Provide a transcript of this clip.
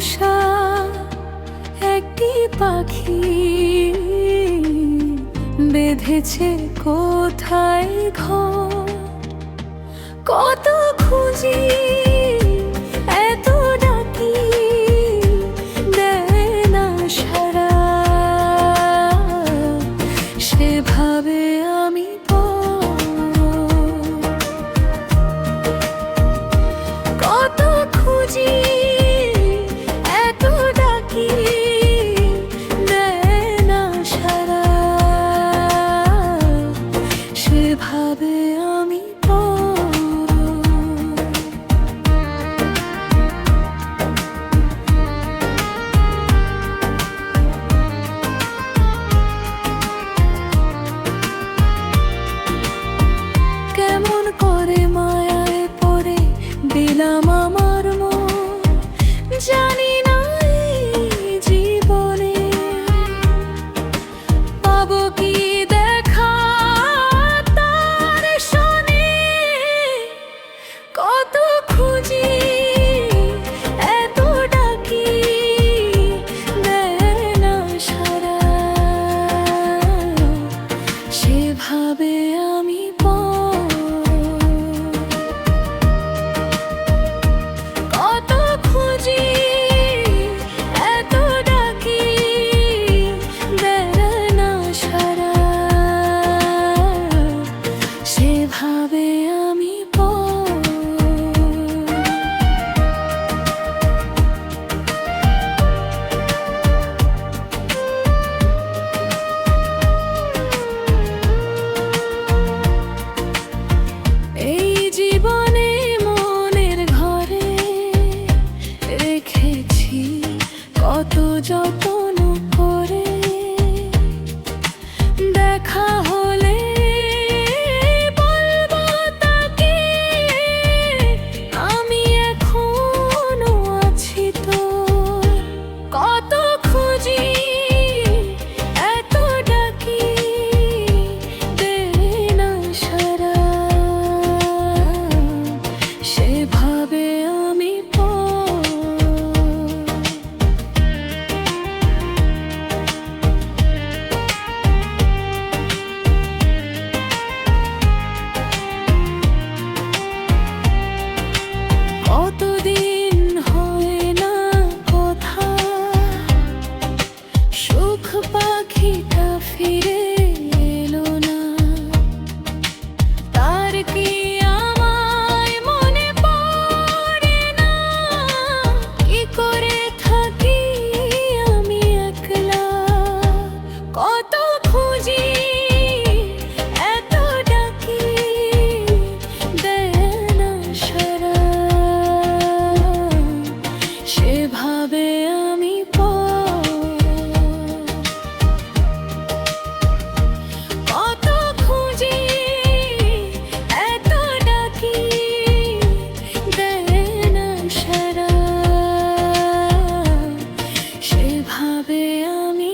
পোষা একটি পাখি বেঁধেছে কোথায় ঘর? কত খুঁজি এত না সারা। সেভাবে আমি بلا ماما তবে আমি এই জীবনে মনের ঘরে রেখেছি কত যত ভাবে আমি